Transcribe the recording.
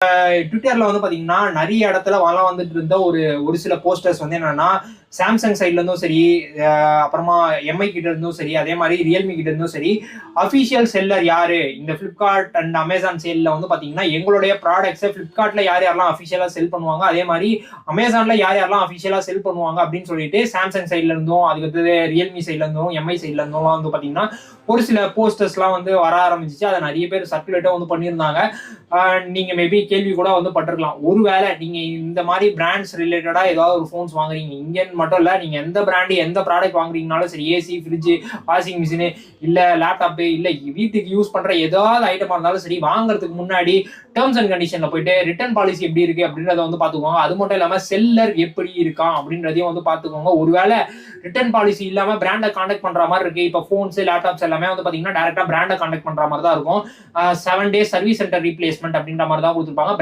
Uh, ட்விட்டர்ல வந்து பாத்தீங்கன்னா நிறைய இடத்துல வளம் வந்துட்டு இருந்த ஒரு ஒரு சில போஸ்டர்ஸ் வந்து என்னன்னா சாம்சங் சைட்ல இருந்தும் சரி அப்புறமா எம்ஐ கிட்ட இருந்தும் சரி அதே மாதிரி ரியல்மி கிட்ட இருந்தும் சரி அபிஷியல் செல்லர் யாரு? இந்த பிளிப்கார்ட் அண்ட் அமேசான் சேல்ல வந்து பாத்தீங்கன்னா எங்களுடைய ப்ராடக்ட்ஸை பிளிப்கார்ட்ல யார் யாரெல்லாம் அபிஷியலா செல் பண்ணுவாங்க அதே மாதிரி அமேசான்ல யார் யாரெல்லாம் அபிஷியலா செல் பண்ணுவாங்க அப்படின்னு சொல்லிட்டு சாம்சங் சைட்ல இருந்தும் அதுக்கடுத்து ரியல்மி சைட்ல இருந்தும் எம்ஐ சைட்ல இருந்தும் வந்து பாத்தீங்கன்னா ஒரு சில போஸ்டர்ஸ்லாம் வந்து வர ஆரம்பிச்சிச்சு. அதை நிறைய பேர் சர்க்குலேட்டும் வந்து பண்ணியிருந்தாங்க. நீங்கள் நீங்க மேபி கேள்வி கூட வந்து பட்டிருக்கலாம். ஒருவேளை நீங்க இந்த மாதிரி பிராண்ட்ஸ் ரிலேட்டடா ஏதாவது ஒரு ஃபோன்ஸ் வாங்குறீங்க. இங்கன்னு மட்டும் இல்ல நீங்க எந்த பிராண்டு எந்த ப்ராடக்ட் வாங்குறீங்கனாலும் சரி ஏசி ஃப்ரிட்ஜ் வாஷிங் மிஷினு இல்ல லேப்டாப்பு இல்ல வீட்டுக்கு யூஸ் பண்ற ஏதாவது ஐட்டமா இருந்தாலும் சரி வாங்குறதுக்கு முன்னாடி டேர்ம்ஸ் அண்ட் கண்டிஷன்ல போயிட்டு ரிட்டர்ன் பாலிசி எப்படி இருக்கு அப்படின்றத வந்து பாத்துக்கோங்க அது மட்டும் இல்லாம செல்லர் எப்படி இருக்கான் அப்படின்றதையும் வந்து பாத்துக்கோங்க ஒருவேளை ரிட்டர்ன் பாலிசி இல்லாம பிராண்டை கான்டாக்ட் பண்ற மாதிரி இருக்கு. இப்போ ஃபோன்ஸ் லேப்டாப்ஸ் எல்லாமே வந்து பாத்தீங்கன்னா டேரக்டா பிராண்டை கான்டாக்ட் பண்ற மாதிரி தான் இருக்கும் seven days service centre replacement அப்படின்ற மாதிரி தான் கொடுத்துருப்பாங்க.